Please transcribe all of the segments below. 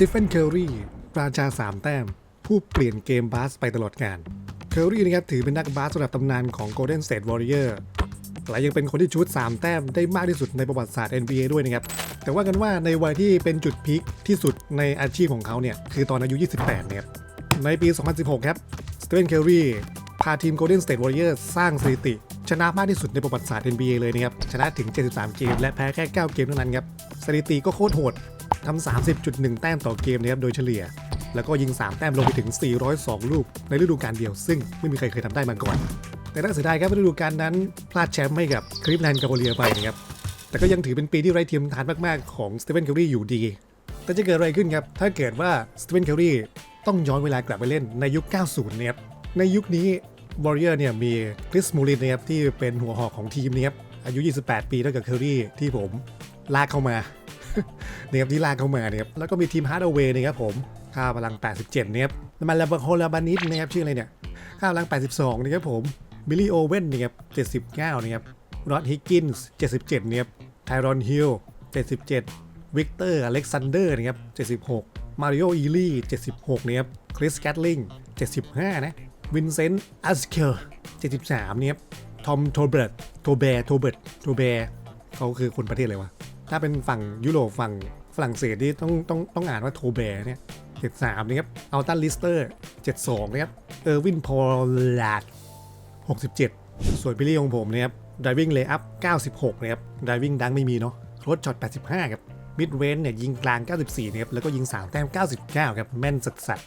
ตีเฟน เคอรีราชา3แต้ม ผู้เปลี่ยนเกมบาสไปตลอดกาลเคอรีนะครับถือเป็นนักบาสระดับตำนานของ Golden State Warrior และยังเป็นคนที่ชูด3 แต้มได้มากที่สุดในประวัติศาสตร์ NBA ด้วยนะครับ แต่ว่ากันว่าในวัยที่เป็นจุดพีคที่สุดในอาชีพของเขาเนี่ย คือตอนอายุ 28เนี่ยในปี 2016 ครับสเต h นเคอรีพาทีม Golden State Warriors สร้างสถิติ ชนะมากที่สุดในประวัติศาสตร์ NBA เลยนะครับ ชนะถึง 73 เกม และแพ้แค่ 9 เกมเท่านั้นครับ สถิติก็โคตรโหด ทำ30.1 แต้มต่อเกมนะครับโดยเฉลี่ย แล้วก็ยิง 3 แต้มลงไปถึง 402 ลูก ในฤดูกาลเดียว ซึ่งไม่มีใครเคยทำได้มาก่อน แต่น่าเสียดายครับฤดูกาลนั้น พลาดแชมป์ให้กับคลิฟแลนด์กาโบเลียไปนะครับ แต่ก็ยังถือเป็นปีที่ไร้เทียมทานมากๆของสเต h นเคอรี่อยู่ดี แต่จะเกิดอะไรขึ้นครับ ถ้าเกิดว่าสเต h นเคอรี่ต้องย้อนเวลากลับไปเล่นในยุค 90 เนี่ยในยุคนี้วอริเออร์เนี่ยมีคริสมูรินนะครับที่เป็นหัวหอกของทีมนี้ครับอายุ 28 ปีเท่ากับเคอรี่ที่ผมลากเข้ามา นะครับที่ลากเข้ามาเนี่ยครับแล้วก็มีทีมฮาร์ดเวย์นะครับผมค่าพลัง 87เนี่ยครับแล้วมันลาบโฮลาบานิสนะครับชื่ออะไรเนี่ยค่าพลัง 82นะครับผมบิลลี่โอเว่นนะครับ79นะครับรอดฮิกกินส์77เนี่ยครับไทรอนฮิล77วิกเตอร์อเล็กซานเดอร์นะครับ76มาริโออีลี่76เนี่ยครับคริสแกตลิง75 นะวินเซนต์อัสเคอร์73เนี่ยครับทอมโทเบิร์ตโทเบร์โทเบิร์ตโทเบร์เขาคือคนประเทศอะไรวะ ถ้าเป็นฝั่งยุโรปฝั่งฝรั่งเศสที่ต้องต้องต้องอ่านว่าโทเบร์เนี่ย73นะครับเอัลตันลิสเตอร์72นะครับเออร์วินพอลลาด67ส่วนพิลี่ของผมนะครับ driving layup 96นะครับ driving ดังไม่มีเนาะรถช็อต85ครับ mid range เนี่ยยิงกลาง 94นะครับแล้วก็ยิง 3 แต้ม 99 ครับ แม่นสัสสัส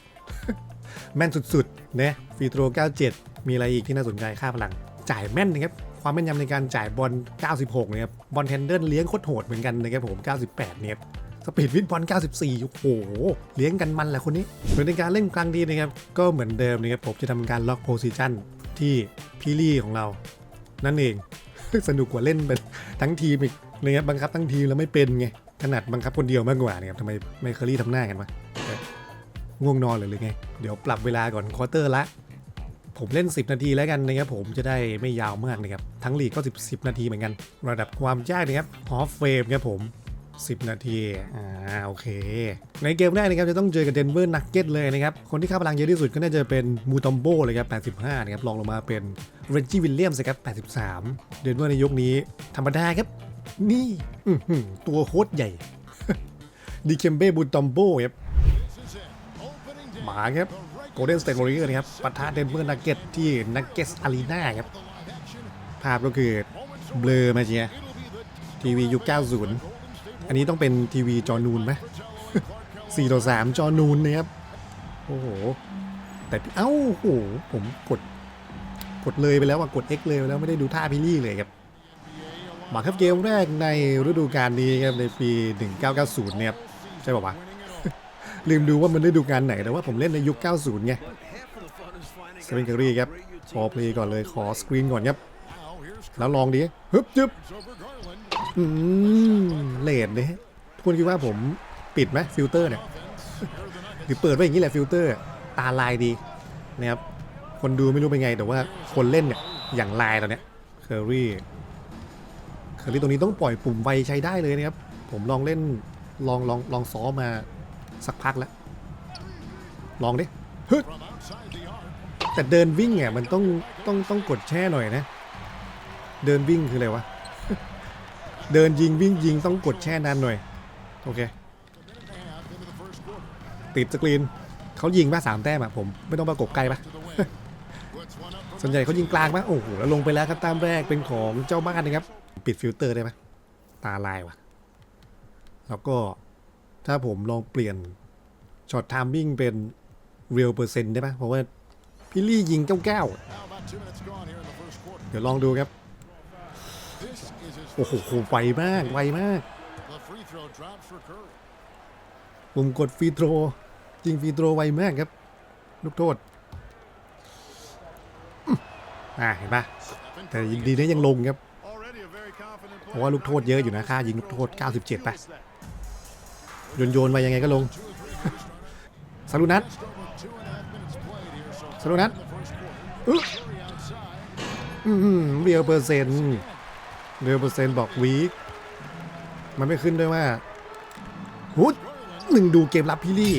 แม่นสุดๆนะฟรีโตร 97 มีอะไรอีกที่น่าสนใจค่าพลัง จ่ายแม่นนะครับ ความแม่นยำในการจ่ายบอล 96 เนะครับอลเทนเดอร์เลี้ยงโคตรโหดเหมือนกันนะครับผม 98 เนี่ยสปีดวิดบอล 94 โอ้โห เลี้ยงกันมันแหละคนนี้โดยในการเล่นครั้งนี้นะครับ ก็เหมือนเดิมนะครับผมจะทำการล็อกโพซิชันที่พี่ลี่ของเรา นั่นเอง สนุกกว่าเล่นเป็นทั้งทีมอีกนะครับบังคับทั้งทีมแล้วไม่เป็นไงถนัดบังคับคนเดียวมากกว่านี่ครับทำไมไม่เคอรี่ทำหน้ากันวะง่วงนอนหรือหรือไง เดี๋ยวปรับเวลาก่อนควอเตอร์ละ ผมเล่น 10 นาทีแล้วกันนะครับผมจะได้ไม่ยาวมากนะครับทั้งลีกก็10 10 นาทีเหมือนกัน ระดับความยากนะครับฮอฟเฟรมครับผม 10 นาที อ่า โอเค ในเกมแรกนะครับ จะต้องเจอกับเดนเวอร์นักเก็ตเลยนะครับ คนที่ค่าพลังเยอะที่สุดก็น่าจะเป็นมูตอมโบเลยครับ 85 นะครับรองลงมาเป็นเรนจี้วิลเลียมส์ครับ 83 เดนเวอร์ในยกนี้ ธรรมดาครับ นี่ตัวโคตรใหญ่ดิเคมเบ้บูตอมโบครับหมาครับ โกลเด้นสเตทวอริเออร์นะครับปะทะเดนเวอร์นักเก็ตที่นักเก็ตอารีนาครับ ภาพก็คือเบลอมาเชียทีวียุค 90 อันนี้ต้องเป็นทีวีจอนูนไหม4ต่อ3จอนูนนะครับ โอ้โห แต่เอ้าโอ้โห ผมกด กดเลยไปแล้วอะกด X เลยแล้วไม่ได้ดูท่าพิลี่เลยครับหมาครับเกมแรกในฤดูกาลนี้ครับในปี 1990 เนี่ยใช่ป่าวะ ลืมดูว่ามันฤดูกาลไหนแต่ว่าผมเล่นในยุค 90 ไงสเปนเคอรี่ครับขอเพลย์ก่อนเลยขอสกรีนก่อนครับ แล้วลองดิฮึบจึบอืมเลดเนี่ยทุกคนคิดว่าผมปิดไหมฟิลเตอร์เนี่ยหรือเปิดไว้อย่างนี้แหละฟิลเตอร์ตาลายดีนะครับคนดูไม่รู้เป็นไงแต่ว่าคนเล่นเนี่ยอย่างลายตอนเนี้ยเคอรี่เคอรี่ตรงนี้ต้องปล่อยปุ่มไวใช้ได้เลยนะครับผมลองเล่นลองลองลองซ้อมมา สักพักแล้ว ลองดิฮึดแต่เดินวิ่งเนี่ยมันต้องต้องต้องกดแช่หน่อยนะ เดินวิ่งคืออะไรวะ เดินยิงวิ่งยิงต้องกดแช่นานหน่อย โอเค ติดสกรีนเขายิงป่ะสามแต้มอะผม ไม่ต้องประกบไกลป่ะส่วนใหญ่เขายิงกลางป่ะโอ้โหแล้วลงไปแล้วครับต้มแรกเป็นของเจ้าบ้านนะครับ ปิดฟิลเตอร์ได้ไหมตาลายว่ะ แล้วก็ ถ้าผมลองเปลี่ยนช็อตไทมิ่งเป็นเรียลเปอร์เซ็นต์ได้ไหมเพราะว่าพี่ลี่ยิงเก้าเก้าเดี๋ยวลองดูครับ โอ้โหไวมาก ไวมากผมกดฟรีโทรยิงฟรีโทรไวมากครับ ลูกโทษ อ่าเห็นปะแต่ดีนะยังลงครับ เพราะว่าลูกโทษเยอะอยู่นะค่ายิงลูกโทษ 97ป่ะ โยนโยนไปยังไงก็ลงสรุนัทสรุนัทอืมเรียวเปอร์เซ็นต์เรียวเปอร์เซ็นต์บอกวีคมันไม่ขึ้นด้วยว่าหุดหนึ่งดูเกมรับพี่ลี่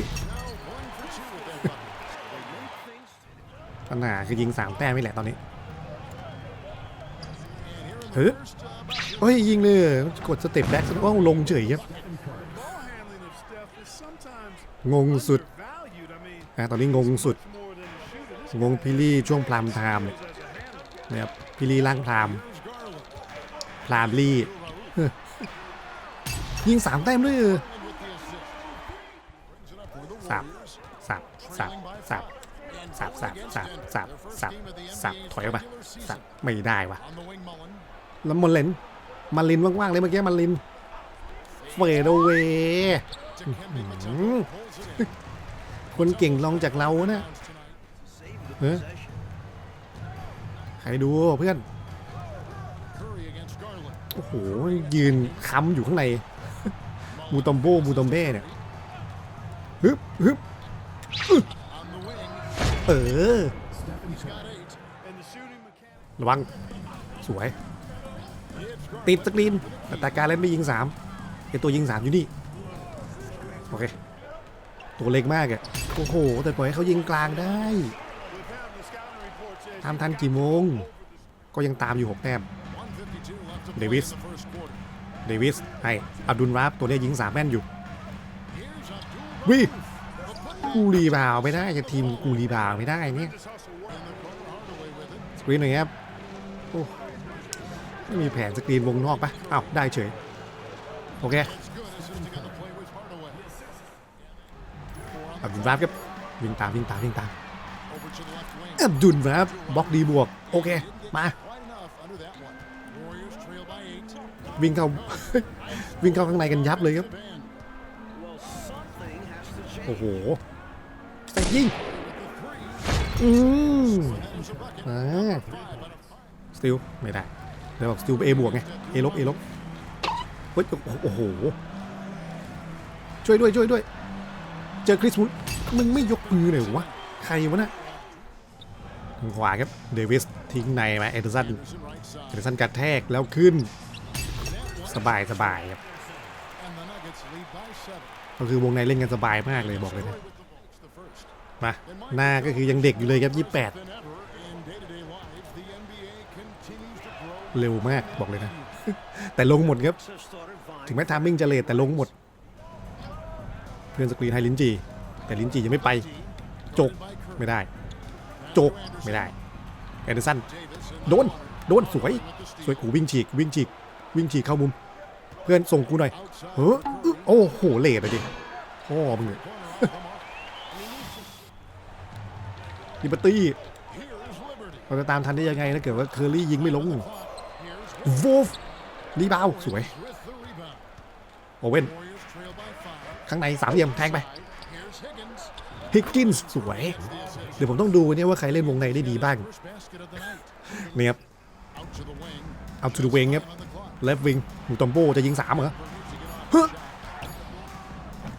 ปัญหาคือยิงสามแต้มนี่แหละตอนนี้เฮ้ยยิงเลย กดสเต็ปแบ็กว้าลงเฉยครับ งงสุดอะตอนนี้งงสุด งงพี่ลี่ช่วงพรามไทม์นะครับพี่ลี่ร่างพรามพรามลี่ยิงสามแต้มด้วยสับสับสับสับสับสับสับสับสับสับถอยออกมาสับไม่ได้วะแล้วมันเลนมาลินว่างๆเลยเมื่อกี้มาลิน เฟดเวคนเก่งลองจากเรานะเฮ้ยใครดูเพื่อน โอ้โห ยืนค้ำอยู่ข้างใน มูตอมโบมูตอมเบ้เนี่ยฮึบฮึบอึ๊ะเออ ระวัง สวย ติดสกรีนแต่ตาการเล่นไม่ยิงสาม ไอตัวยิงสามอยู่นี่ โอเค ตัวเล็กมากอะโอ้โห แต่ปล่อยให้เขายิงกลางได้ตามทันกี่โมง ก็ยังตามอยู่หกแต้มเดวิส เดวิสให้อับดุลราฟตัวนี้ยยิงสามแม่นอยู่วิกูรีบาวไม่ได้จะทีมกูรีบาวไม่ได้เนี่ยสกรีนหน่อยครับโอ้ไม่มีแผนสกรีนวงนอกปะอ้าวได้เฉย โอเคอับดุลราฟครับวิ่งตามวิ่งตามวิ่งตามอับดุลราฟบล็อกดีบวก โอเค มาวิ่งเข้าวิ่งเข้าข้างในกันยับเลยครับ โอ้โหใส่ยิงอืมอ่าสติลไม่ได้เดี๋ยวบอกสติลเอ บวกไง เอลบเอลบ เฮ้ยโอ้โห ช่วยด้วยช่วยด้วย เจอคริสมุนมึงไม่ยกมือเลยวะ ใครวะนะ่ะทางขวาครับ เดวิสทิ้งในมาเอเดอร์สัน เอเดอร์สันกระแทกแล้วขึ้น สบายสบายครับ ก็คือวงในเล่นกันสบายมากเลยบอกเลยนะ มา หน้าก็คือยังเด็กอยู่เลยครับ 28 เร็วมากบอกเลยนะ แต่ลงหมดครับ ถึงแม้ทามมิ่งจะเลทแต่ลงหมด เพื่อนสกรีนให้ลินจี แต่ลินจียังไม่ไป จกไม่ได้ จกไม่ได้แอนเดอร์สันโดนโดนสวย สวยกูวิ่งฉีกวิ่งฉีกวิ่งฉีกเข้ามุม เพื่อนส่งกูหน่อยเฮ้อโอ้โหเลทเลยดิพ่อมึงเนี่ยลิเบอร์ตี้เราจะตามทันได้ยังไงถ้าเกิดว่าเคอรี่ยิงไม่ลงโวฟรีบาวสวย โอเว่นข้างในสามเหลี่ยมแทงไปฮิกกินส์สวย เดี๋ยวผมต้องดูเนี่ยว่าใครเล่นวงในได้ดีบ้างเนี่ยครับเอาทูดเวงครับเลฟวิงมูตอมโบจะยิงสามเหรอฮะ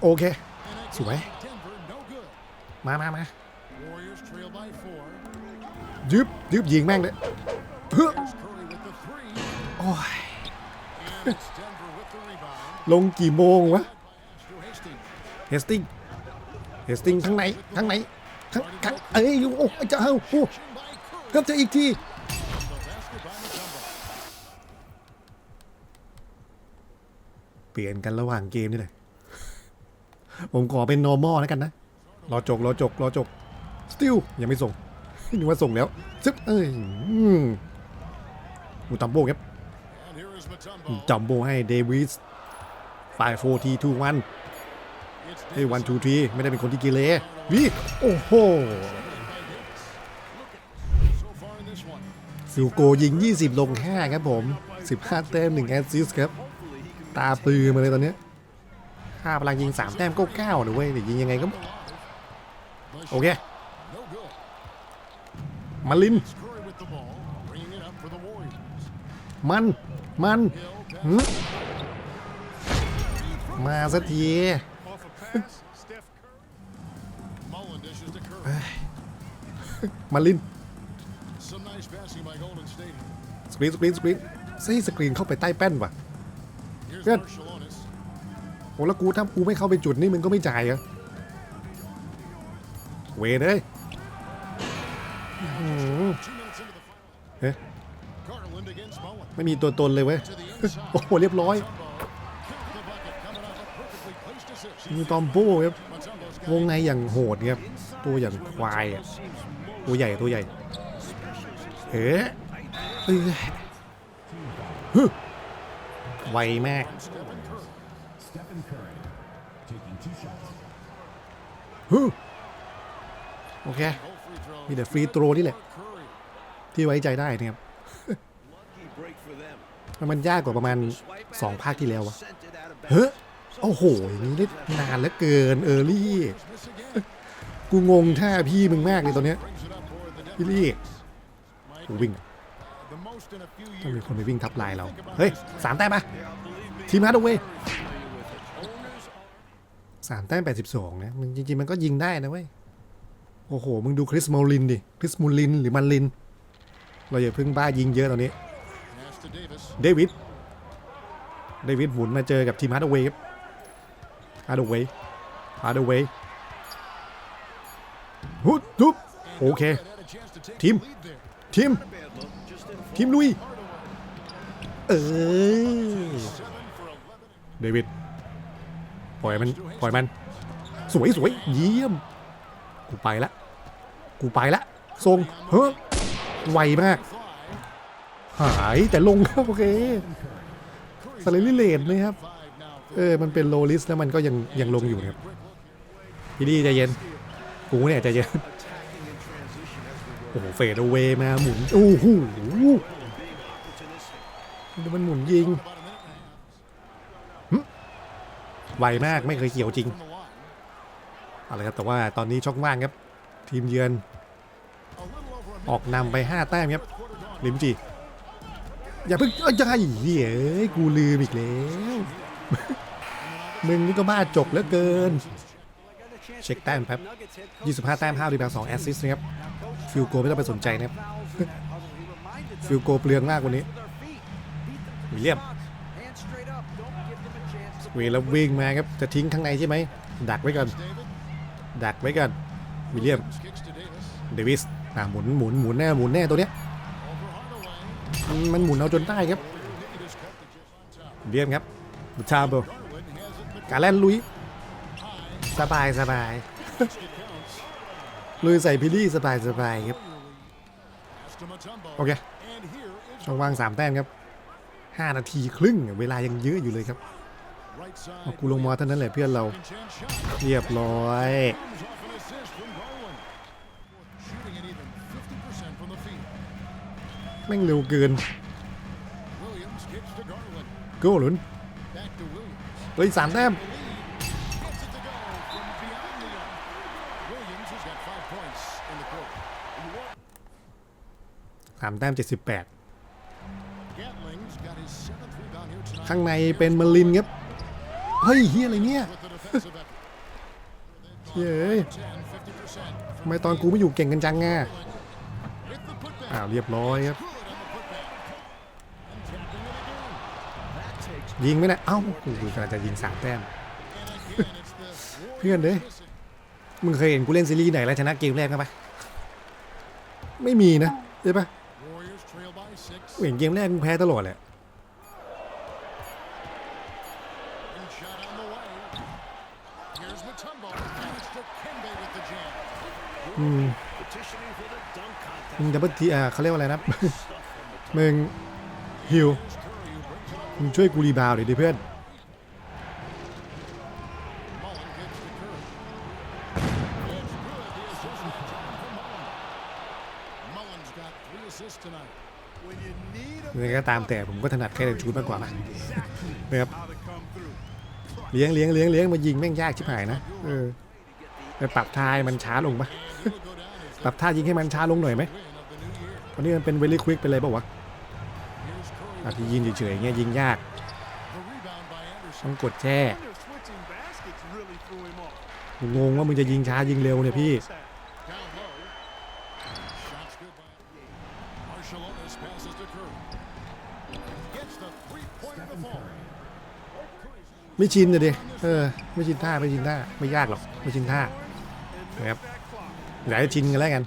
โอเค สวย มามามายึบยึบยิงแม่งเลยเฮ้อโอ้ย ลงกี่โมงวะเฮสติงเฮสติงข้างในข้างในข้างข้างเอ้ยโอ้จะเอาโอ้กือบจะอีกทีเปลี่ยนกันระหว่างเกมนี่เลยผมขอเป็น normal แล้วกันนะ รอจก รอจก รอจก still ยังไม่ส่งนึกว่าส่งแล้วซึบเอ้ยอืมมูตัมโบครับจัมโบให้เดวิส ไฟโฟทีทูวันเฮ้ยวันทูทีไม่ได้เป็นคนที่กีเลวิโอ้โหซิลโกยิง 20 ลง 5 ครับผม 15 แต้ม1แอสซิสครับ ตาปือมาเลยตอนนี้ยค่าพลังยิง 3 แต้มก็9นะเว้ยแต่ยิงยังไงก็ โอเค มาลิน มัน มันหึ มาสักทีมาลินสกรีนสกรีนสกรีนซี่สกรีนเข้าไปใต้แป้นว่ะเพื่อนโอ้แล้วกูถ้ากูไม่เข้าไปจุดนี่มึงก็ไม่จ่ายเหรอเวเลยอื้อหือ Two minutes into the final. Eh? Garland against Bowen. ไม่มีตัวตนเลยเว้ย โอ้โหเรียบร้อย มีตอมโบ้ครับวงในอย่างโหดครับตัวอย่างควายอะตัวใหญ่ตัวใหญ่เฮ้ยเอ้ยฮึไวมากฮึโอเคมีแต่ฟรีโตรนี่แหละ ที่ไว้ใจได้นะครับมันยากกว่าประมาณ 2 ภาคที่แล้ววะเฮ้ย โอ้โหอย่างนี้ได้นานเหลือเกินเออรี่ Miss again. กูงงท่าพี่มึงมากเลยตอนเนี้ย Brings it up for the พี่ Denver ลี่ Nuggets. กูวิ่ง The most in a few ต้องมี years. คนไปวิ่งทับลายเรา เฮ้ยสามแต้มปะทีมฮาร์ดเวย์สามแต้มแปดสิบสองนะมันจริงๆมันก็ยิงได้นะเว้ย โอ้โห มึงดูคริสโมลินดิ คริสมูลินหรือมันลิน เราอย่าเพิ่งบ้ายิงเยอะตอนนี้ Pass to Davis. เดวิด เดวิดหมุนมาเจอกับทีมฮาร์ดเวย์ ครับฮาร์ดเวย์ฮาร์ดเวย์ฮุดทุบโอเค Had a chance to take Team. the lead there. ทีม ทีมลุย เออ เดวิด ปล่อยมัน ปล่อยมัน สวยสวยเยี่ยม กูไปละ กูไปละ ทรง เฮ้ยไวมาก หายแต่ลงครับ โอเคสเลลิเลนนะครับ เออ มันเป็นโลลิสแล้วมันก็ยังยังลงอยู่ครับพี่ดีใจเย็น กูเนี่ยใจเย็น โอ้โห เฟดเอาเวมาหมุน โอ้โหมันหมุนยิง ไวมากไม่เคยเขียวจริงอาละครับ แต่ว่าตอนนี้ช่องว่างครับ ทีมเยือน ออกนำไป 5 แต้มครับ ลิมจี อย่าเพิ่งเอ้ยจะให้เหี้ยเอ้ยกูลืมอีกแล้ว มึงนี่ก็บ้าจบเหลือเกิน เช็คแต้มครับ25 แต้ม5รีบาว2แอสซิสต์นะครับฟิลโกไม่ต้องไปสนใจนะครับฟิลโกเปลืองมากกวันนี้วิลเลียมเวลาวิ่งมาครับจะทิ้งข้างในใช่ไหมดักไว้ก่อนดักไว้ก่อนวิลเลียมเดวิสอ่าหมุนหมุนหมุนแน่หมุนแน่ตัวเนี้ยมันหมุนเอาจนได้ครับเลียมครับ บุชาโบการแล่นลุย สบายสบายลุยใส่พิลี่สบายสบายครับ โอเค ช่องว่างสามแต้มครับห้านาทีครึ่งเวลายังเยอะอยู่เลยครับกูลงมอเท่านั้นแหละเพื่อนเรา เรียบร้อยแม่งเร็วเกิน โกลุน เฮ้ยสามแต้มสามแต้มเจ็ดสิบแปดข้างในเป็นมารินครับ เฮ้ยเฮียอะไรเนี่ยเฮ้ยทำไมตอนกูไม่อยู่เก่งกันจังไงอ้าวเรียบร้อยครับ ยิงไหมนะเอ้ากูกำลังจะยิงสามแต้ม เพื่อนเด้ยมึงเคยเห็นกูเล่นซีรีส์ไหนแล้วชนะเกมแรกไหมปะไม่มีนะใช่ปะกูเห็นเกมแรกมึงแพ้ตลอดแหละ And shot on the way. Here's Mutombo. And it's Dikembe with the jam. petitioning for the dunk contest. มึงดับเบิลทีอ่าเขาเรียกว่าอะไรนะ มึงฮิว มึงช่วยกูรีบาวด์หน่อยดิเพื่อน Mullen gets to Curry. It's good. The assist on top from Mullen. Mullen's got three assists tonight. When you need ยังไงก็ตามแต่ผมก็ถนัดแค่เดินชูดมากกว่านะนะครับเลี้ยงเลี้ยงเลี้ยงเลี้ยงมายิงแม่งยากชิบหายนะเออไปปรับท่าให้มันช้าลงปะปรับท่ายิงให้มันช้าลงหน่อยไหมตอนนี้มันเป็นเวลี่ควิกเป็นไรปล่าวะ Here's Curry. อะ ที่ยิงเฉยๆเงี้ยยิงยาก The rebound by Anderson. ต้องกดแช่ Their switching baskets really threw him off. กูงงว่ามึงจะยิงช้ายิงเร็วเนี่ยพี่ Down low. Shots good by Marshalonis passes to Curry. Gets the three-pointer to fall. ไม่ชินเลยดิเออ ไม่ชินท่า ไม่ชินท่า ไม่ยากหรอก ไม่ชินท่า นะครับอยากให้ชินกันแล้วกัน